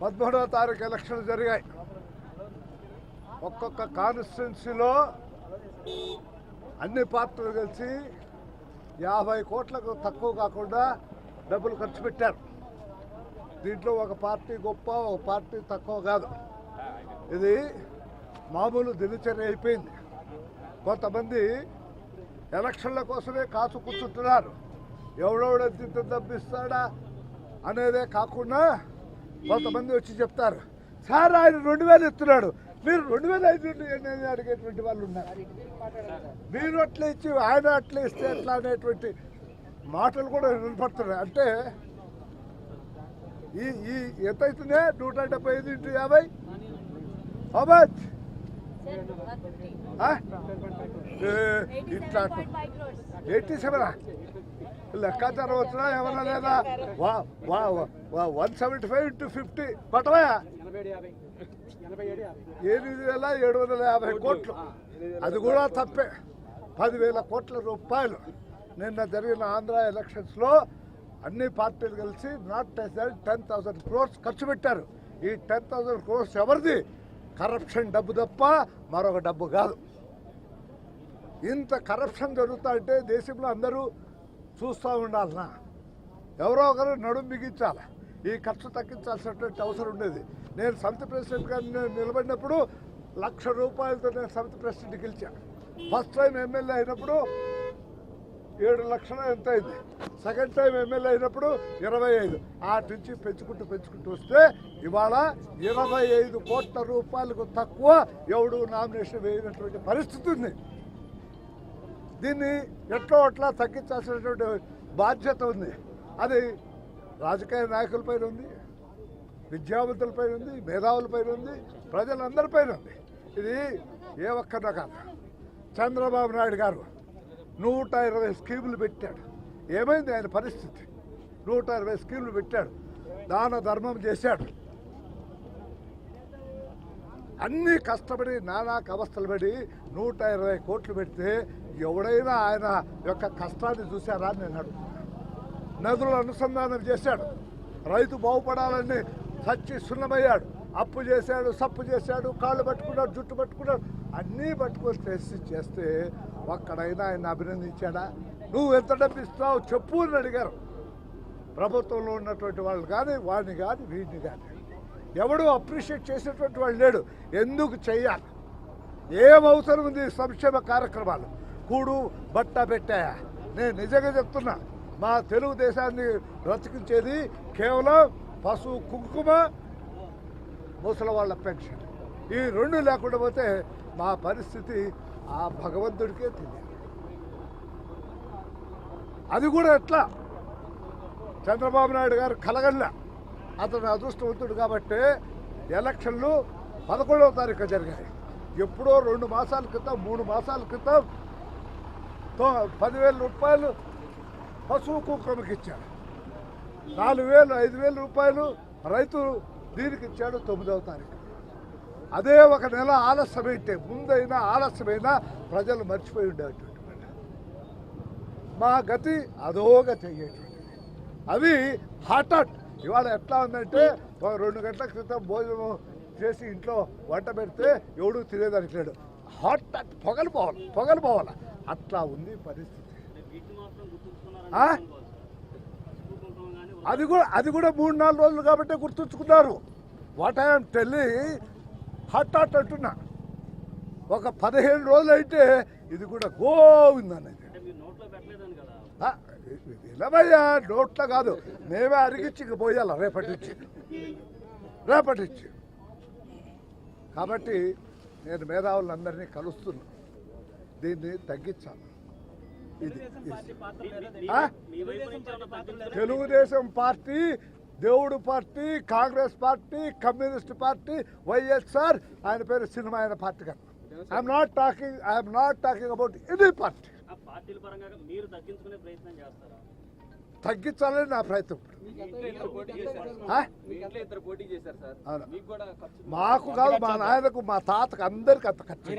పదమూడవ తారీఖు ఎలక్షన్లు జరిగాయి. ఒక్కొక్క కాన్స్టిట్యున్సీలో అన్ని పార్టీలు కలిసి యాభై కోట్లకు తక్కువ కాకుండా డబ్బులు ఖర్చు పెట్టారు. దీంట్లో ఒక పార్టీ గొప్ప ఒక పార్టీ తక్కువ కాదు. ఇది మామూలు దినచర్య అయిపోయింది. కొంతమంది ఎలక్షన్ల కోసమే కాసు కూర్చుంటున్నారు. ఎవడెవడెంత డబ్బిస్తాడా అనేదే కాకుండా కొంతమంది వచ్చి చెప్తారు సార్ ఆయన రెండు వేలు ఇస్తున్నాడు. మీరు రెండు వేలు ఐదు అడిగేటువంటి వాళ్ళు ఉన్నారు. మీరు అట్లా ఇచ్చి ఆయన అట్లా ఇస్తే ఎట్లా అనేటువంటి మాటలు కూడా వినపడుతున్నాయి. అంటే ఈ ఈ ఎంత అవుతుందే నూట డెబ్బై ఐదు ఇంటూ యాభై? అబత్ ఇట్లా ఎయిటీ సెవెన్ లెక్కాచారం వచ్చినా ఏమన్నా లేదా? వా వా వా one seventy five into fifty. పట్టవయా ఎనిమిది వేల ఏడు వందల యాభై కోట్లు. అది కూడా తప్పే. పదివేల కోట్ల రూపాయలు. నిన్న జరిగిన ఆంధ్ర ఎలక్షన్స్లో అన్ని పార్టీలు కలిసి నాట్ టెన్ థౌసండ్ క్రోర్స్ ఖర్చు పెట్టారు. ఈ టెన్ థౌసండ్ క్రోర్స్ ఎవరిది? కరప్షన్ డబ్బు తప్ప మరొక డబ్బు కాదు. ఇంత కరప్షన్ జరుగుతా అంటే దేశంలో అందరూ చూస్తూ ఉండాలనా? ఎవరో ఒకరు నడుము బిగించాలి. ఈ ఖర్చు తగ్గించాల్సినటువంటి అవసరం ఉండేది. నేను సమితి ప్రెసిడెంట్ గారిని నిలబడినప్పుడు లక్ష రూపాయలతో నేను సమితి ప్రెసిడెంట్ గెలిచాను ఫస్ట్ టైం ఎమ్మెల్యే అయినప్పుడు ఏడు లక్షలు ఎంత అయింది? సెకండ్ టైం ఎమ్మెల్యే అయినప్పుడు ఇరవై ఐదు. ఆటి నుంచి పెంచుకుంటూ పెంచుకుంటూ వస్తే ఇవాళ ఇరవై ఐదు కోట్ల రూపాయలకు తక్కువ ఎవడు నామినేషన్ వేయనటువంటి పరిస్థితి ఉంది. దీన్ని ఎట్లో అట్లా తగ్గించాల్సినటువంటి బాధ్యత ఉంది. అది రాజకీయ నాయకులపైన ఉంది విద్యావంతులపైన ఉంది మేధావులపైన ఉంది ప్రజలందరిపైన ఉంది. ఇది ఏ ఒక్కరినో కాదు చంద్రబాబు నాయుడు గారు నూట ఇరవై స్కీములు పెట్టాడు. ఏమైంది ఆయన పరిస్థితి? నూట ఇరవై స్కీములు పెట్టాడు. దాన ధర్మం చేశాడు. అన్ని కష్టపడి నానా అవస్థలు పడి నూట ఇరవై కోట్లు పెడితే ఎవడైనా ఆయన యొక్క కష్టాన్ని చూశారా అని నేను నదులు అనుసంధానం చేశాడు. రైతు బాగుపడాలని సచ్చి సున్నమయ్యాడు. అప్పు చేశాడు సప్పు చేశాడు కాళ్ళు పట్టుకున్నాడు జుట్టు పట్టుకున్నాడు. అన్నీ పట్టుకొని చేసి చేస్తే ఒక్కడైనా ఆయన అభినందించాడా? నువ్వు ఎంత డబ్బు ఇస్తావు చెప్పు అని అడిగారు. ప్రభుత్వంలో ఉన్నటువంటి వాళ్ళు కానీ వాడిని కానీ వీడిని కానీ. ఎవడు అప్రిషియేట్ చేసేటువంటి వాళ్ళు లేడు. ఎందుకు చెయ్యాలి? ఏం అవసరం ఉంది సంక్షేమ కార్యక్రమాలు? కూడు బట్ట పెట్టాయా నేను నిజంగా చెప్తున్నా మా తెలుగుదేశాన్ని బ్రతికించేది కేవలం పశువు కుంకుమ ముసలి వాళ్ళ పెన్షన్. ఈ రెండు లేకుండా పోతే మా పరిస్థితి ఆ భగవంతుడికే తెలియదు. అది కూడా ఎట్లా? చంద్రబాబు నాయుడు గారు కలగల్ల. అతను అదృష్టవంతుడు కాబట్టి ఎలక్షన్లు పదకొండవ తారీఖు జరిగాయి. ఎప్పుడో రెండు మాసాల క్రితం మూడు మాసాల క్రితం పదివేల రూపాయలు పశువు కుక్కమికి ఇచ్చాడు నాలుగు వేలు ఐదు వేల రూపాయలు రైతు దీనికి ఇచ్చాడు తొమ్మిదవ తారీఖు. అదే ఒక నెల ఆలస్యమైతే ముందైనా ఆలస్యమైనా ప్రజలు మర్చిపోయి ఉండేటువంటి మా గతి అధోగతి అయ్యేటువంటిది అవి హాట్ ఇవాళ ఎట్లా ఉందంటే ఒక రెండు గంటల క్రితం భోజనం చేసి ఇంట్లో వంట పెడితే ఎవడు తినేదానికి లేడు. హాట్. పొగలు పోవాలి పొగలు పోవాలి. అట్లా ఉంది పరిస్థితి? అది కూడా అది కూడా మూడు నాలుగు రోజులు కాబట్టి గుర్తుంచుకున్నారు. వాట్ ఐఎమ్ టెల్లి హట్ హట్ అంటున్నా. ఒక పదిహేను రోజులు అయితే ఇది కూడా అంటే మీరు నోట్లో కదా. మేమే అరిగిచ్చి పోయాల రేపటి నుంచి. రేపటి నుంచి. కాబట్టి నేను మేధావులందరినీ కలుస్తున్నా. దీన్ని తగ్గించాలి. ఇది? తెలుగుదేశం పార్టీ దేవుడు party Congress party communist party YSR ఆయన పేరు సినిమా ఆయన పార్టీ కాదు. I'm not talking I'm not talking about any party ఆ పార్టీల పరంగా మీరు తగ్గించుకునే ప్రయత్నం చేస్తారా? తగ్గించాలని నా ప్రయత్నం. మాకు కాదు మా నాయనకు మా తాతకు అందరికి అంత ఖర్చు.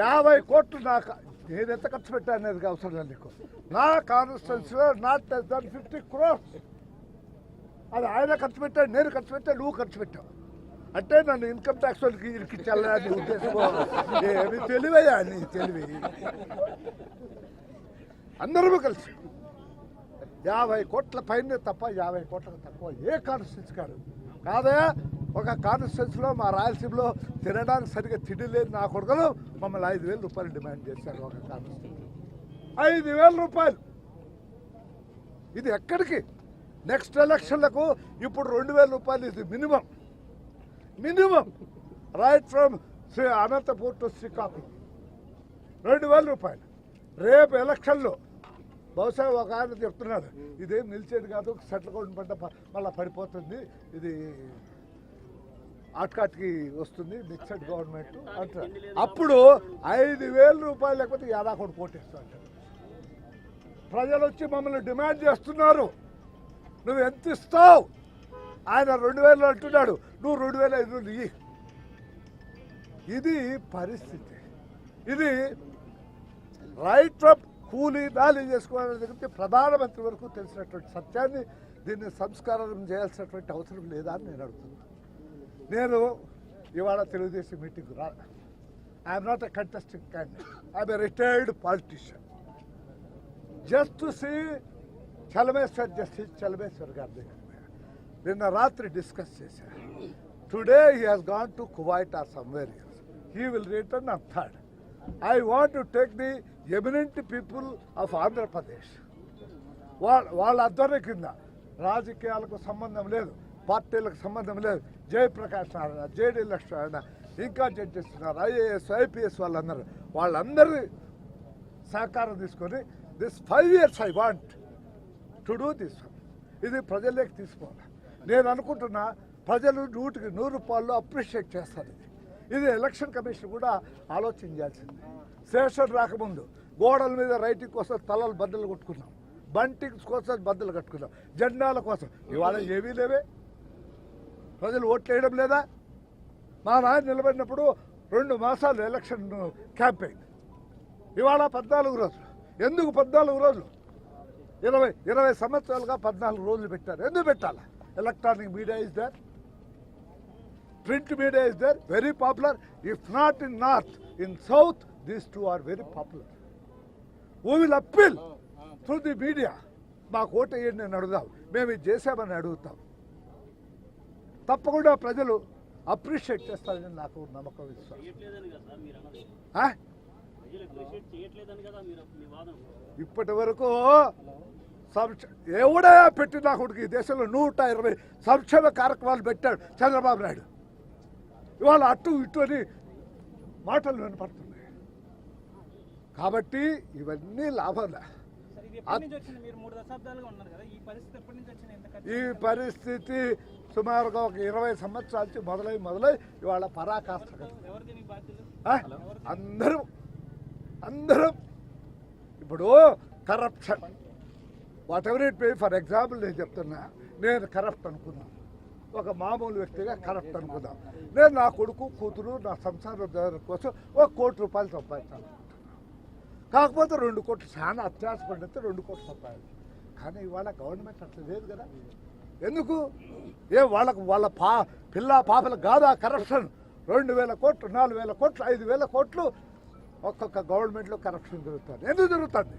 యాభై కోట్లు నాకు నేను ఎంత ఖర్చు పెట్టాను అనేది అవసరం లేదు నీకు. నా కాన్స్టిట్యున్సీలో not less than fifty crores అది ఆయన ఖర్చు పెట్టాడు నేను ఖర్చు పెట్టాను నువ్వు ఖర్చు పెట్టావు. అంటే నన్ను ఇన్కమ్ ట్యాక్స్ వాళ్ళకి ఇరికించాలని ఉద్దేశం ఏమి తెలివయ్యా నీ తెలివి. అందరము కలిసి. యాభై కోట్ల పైన తప్ప యాభై కోట్లకు తక్కువ ఏ కాన్స్టిట్యూన్స్ కాదు. కాదా ఒక కాన్స్టిట్యూన్స్లో మా రాయలసీమలో తినడానికి సరిగ్గా తిండి లేదు నా కొడుకులు మమ్మల్ని ఐదు వేల రూపాయలు డిమాండ్ చేశారు ఒక కాన్స్టిట్యూన్స్ ఐదు వేల రూపాయలు. ఇది ఎక్కడికి? నెక్స్ట్ ఎలక్షన్లకు ఇప్పుడు రెండు వేల రూపాయలు ఇది minimum. Minimum. Right from Sri Anantapur to Srikakulam. రెండు వేల రూపాయలు. రేపు ఎలక్షన్లో బహుశా ఒక ఆయన చెప్తున్నాడు ఇదేం నిలిచేది కాదు సెటిల్ కొండ పంట మళ్ళీ పడిపోతుంది ఇది ఆట్కాట్కి వస్తుంది మిక్సడ్ గవర్నమెంట్ అంటారు. అప్పుడు ఐదు వేల రూపాయలు లేకపోతే యాదా కూడా కోటేస్తాడు ప్రజలు వచ్చి మమ్మల్ని డిమాండ్ చేస్తున్నారు. నువ్వు ఎంత ఇస్తావు? ఆయన రెండు వేలు అంటున్నాడు. నువ్వు రెండు వేల ఐదు వందలు ఇది పరిస్థితి. ఇది రైట్ ఫ్రమ్ కూలీ నాలి చేసుకోవాలని దగ్గర ప్రధానమంత్రి వరకు తెలిసినటువంటి సత్యాన్ని దీన్ని సంస్కారం చేయాల్సినటువంటి అవసరం లేదా అని నేను అడుగుతున్నాను నేను ఇవాళ తెలుగుదేశం మీటింగ్ రా I'm not a contesting candidate I'm a retired politician just to see Chalameswar justice Chalameswar garu దగ్గర నిన్న రాత్రి డిస్కస్ చేశారు today he has gone to Kuwait or somewhere he will return on third I want to take the eminent people of Andhra Pradesh వాళ్ళ వాళ్ళ అధ్వర్యం కింద రాజకీయాలకు సంబంధం లేదు. పార్టీలకు సంబంధం లేదు. జయప్రకాష్ నారాయణ జేడీ లక్ష్మణ ఇంకా జడ్జెస్ ఉన్నారు. ఐఏఎస్ ఐపీఎస్ వాళ్ళందరూ. వాళ్ళందరి సహకారం తీసుకొని this five years I want to do this ఇది ప్రజల్లోకి తీసుకోవాలి. నేను అనుకుంటున్నా ప్రజలు నూటికి నూరు రూపాయలు అప్రిషియేట్ చేస్తారు ఇది. ఇది ఎలక్షన్ కమిషన్ కూడా ఆలోచించాల్సింది. శేషన్ రాకముందు గోడల మీద రైటింగ్ కోసం తలలు బద్దలు కొట్టుకున్నాం. బంటింగ్స్ కోసం బద్దలు కట్టుకున్నాం. జెండాల కోసం. ఇవాళ ఏమీ లేవే. ప్రజలు ఓట్లు వేయడం లేదా? మా నాయన నిలబడినప్పుడు రెండు మాసాలు ఎలక్షన్ క్యాంపెయిన్. ఇవాళ పద్నాలుగు రోజులు. ఎందుకు పద్నాలుగు రోజులు? ఇరవై ఇరవై సంవత్సరాలుగా పద్నాలుగు రోజులు పెట్టారు. ఎందుకు పెట్టాలా? Electronic media is there print media is there very popular if not in north in south these two are very popular we will appeal through the media మాకు ఓటేయండి నేను అడుగుదాం. మేము ఇది చేసామని అడుగుతాం. తప్పకుండా ప్రజలు అప్రిషియేట్ చేస్తారని నాకు నమ్మకం విశ్వాసం. చేయట్లేదని కదా సార్ మీరు అన్నది. ఆ? ప్రజలు అప్రిషియేట్ చేయట్లేదని కదా మీరు మీ వాదన. ఇప్పటి వరకు సంక్ష ఎవడయా పెట్టి నా కొడుకు ఈ దేశంలో నూట ఇరవై సంక్షేమ కార్యక్రమాలు పెట్టాడు చంద్రబాబు నాయుడు? ఇవాళ అటు ఇటు అని మాటలు వినపడుతున్నాయి. కాబట్టి ఇవన్నీ లాభాలే. ఈ పరిస్థితి సుమారుగా ఒక ఇరవై సంవత్సరాల నుంచి మొదలై మొదలై ఇవాళ పరాకాష్ట? అందరూ అందరూ. ఇప్పుడు corruption whatever it be for example నేను చెప్తున్నా నేను కరప్ట్ అనుకున్నాను ఒక మామూలు వ్యక్తిగా కరప్ట్ అనుకుందాం. నేను నా కొడుకు కూతురు నా సంసారం కోసం ఒక కోటి రూపాయలు సంపాదించాను కాకపోతే రెండు కోట్లు చాలా పడితే రెండు కోట్లు సంపాదించాను కానీ ఇవాళ గవర్నమెంట్ అట్లా లేదు కదా. ఎందుకు? ఏ వాళ్ళకు వాళ్ళ పా పిల్ల పాపల కాదా? కరప్షన్ రెండు వేల కోట్లు నాలుగు వేల కోట్లు ఐదు వేల కోట్లు ఒక్కొక్క గవర్నమెంట్లో కరప్షన్ జరుగుతుంది. ఎందుకు జరుగుతుంది?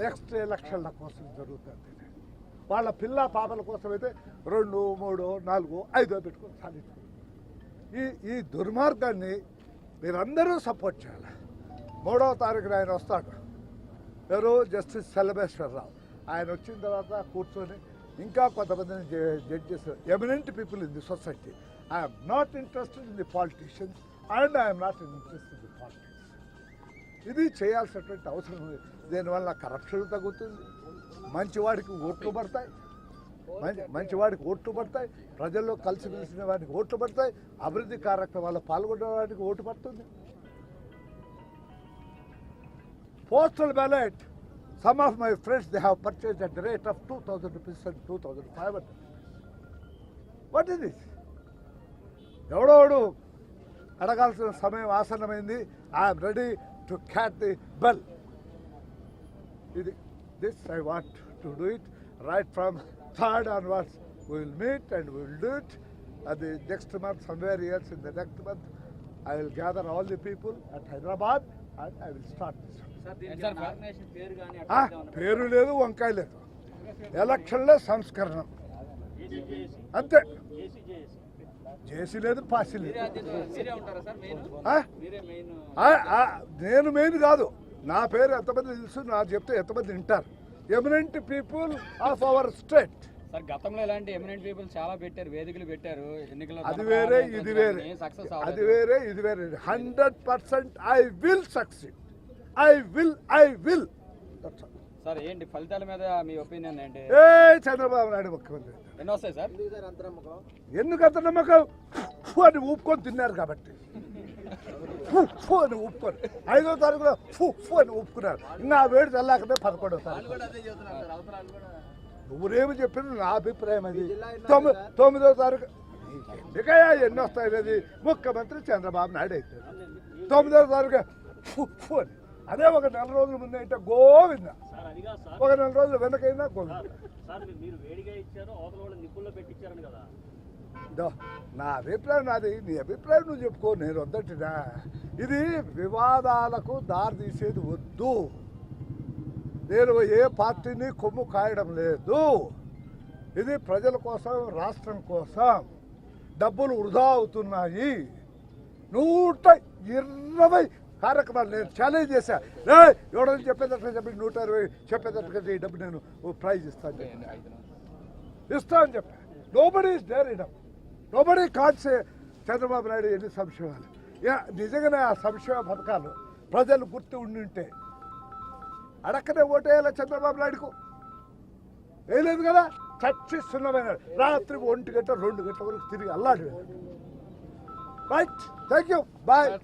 నెక్స్ట్ ఎలక్షన్ల కోసం జరుగుతుంది. వాళ్ళ పిల్ల పాపల కోసం అయితే రెండు మూడు నాలుగు ఐదో పెట్టుకొని సాధించారు ఈ ఈ దుర్మార్గాన్ని మీరందరూ సపోర్ట్ చేయాలి. మూడవ తారీఖున ఆయన వస్తాడు. ఎవరు? జస్టిస్ సెలబేశ్వరరావు ఆయన వచ్చిన తర్వాత కూర్చొని ఇంకా కొంతమందిని judges eminent people in the society I'm not interested in the politicians and I'm not interested in the politics ఇది చేయాల్సినటువంటి అవసరం ఉంది. దీనివల్ల కరప్షన్ తగ్గుతుంది. మంచివాడికి ఓట్లు పడతాయి. మంచి మంచివాడికి ఓట్లు పడతాయి. ప్రజల్లో కలిసి మెలిసిన వాడికి ఓట్లు పడతాయి. అభివృద్ధి కార్యక్రమాల్లో పాల్గొనే వాడికి ఓటు పడుతుంది. Postal ballot some of my friends they have purchased at the rate of 2,000 rupees and 2,500. What is this? ఎవడోడు అడగాల్సిన సమయం ఆసన్నమైంది. I'm ready to cat the bell ఇది this I want to do it right from third onwards will meet and will do it అది next month somewhere years in the next month I will gather all the people at Hyderabad and I will start this పేరు లేదు వంకాయ లేదు. ఎలక్షన్లో సంస్కరణ. అంతే. చేసి లేదు పాసి లేదు. అధ్యక్షులు, మీరే ఉంటారా సార్ మెయిన్? ఆ? మీరే మెయిన్. ఆ, ఆ, నేను మెయిన్ కాదు. నా పేరు ఎంతమంది తెలుసు నా చెప్తే ఎంతమంది వింటారు. Eminent people of our state. Sir గతంలో ఇలాంటి ఎమినెంట్ పీపుల్ చాలా పెట్టారు వేదికలు పెట్టారు ఎన్నికల్లో అది వేరే ఇది వేరే. అది వేరే ఇది వేరే. Hundred percent I will succeed. I will I will sir ఏంటి ఫలితాల మీద మీ ఒపీనియన్ ఏంటి? ఏ చంద్రబాబు నాయుడు ముఖ్యమంత్రి. ఎన్ని వస్తాయి సార్? ఎందుకు అంత నమ్మకం? ఫు అని ఊపుకొని తిన్నారు కాబట్టి. ఫు ఫు అని ఊపుకొని. ఐదో తారీఖులో ఫు ఫు అని ఊపుకున్నారు. ఇంకా ఆ వేడి చల్లాకనే పదకొండో తారీఖు. నువ్వునేమి చెప్పిన నా అభిప్రాయం అది. తొమ్మిది తొమ్మిదో తారీఖు. ఎందుకయ్యా ఎన్ని వస్తాయి అనేది ముఖ్యమంత్రి చంద్రబాబు నాయుడు అవుతాడు తొమ్మిదో తారీఖు ఫు ఫు అని. అదే ఒక నెల రోజుల ముందు అయితే గోవింద. ఒక నెల రోజులు వెనకైనా గోవింద. నా అభిప్రాయం నాది నీ అభిప్రాయం నువ్వు చెప్పుకో నేను వద్దటినా ఇది వివాదాలకు దారి తీసేది వద్దు. నేను ఏ పార్టీని కొమ్ము కాయడం లేదు. ఇది ప్రజల కోసం రాష్ట్రం కోసం డబ్బులు వృధా అవుతున్నాయి. నూట ఇరవై కార్యక్రమాలు నేను ఛాలెంజ్ చేశా. రే ఎవడని చెప్పేటట్టుగా చెప్పి నూట ఇరవై చెప్పేటట్టుగా ఈ డబ్బు నేను ఓ ప్రైజ్ ఇస్తాను ఇస్తా అని చెప్పా. Nobody is dare ఇడమ్ nobody can say Chandrababu Naidu ఎన్ని సంక్షేమాలు యా, నిజంగానే ఆ సంక్షేమ పథకాలు ప్రజలు గుర్తు ఉండింటే అడక్కనే ఓటేయాల చంద్రబాబు నాయుడుకు? వేయలేదు కదా? చచ్చిస్తున్నమైన రాత్రి ఒంటి గంట రెండు గంటల వరకు తిరిగి అల్లాడు రైట్ థ్యాంక్ యూ బాయ్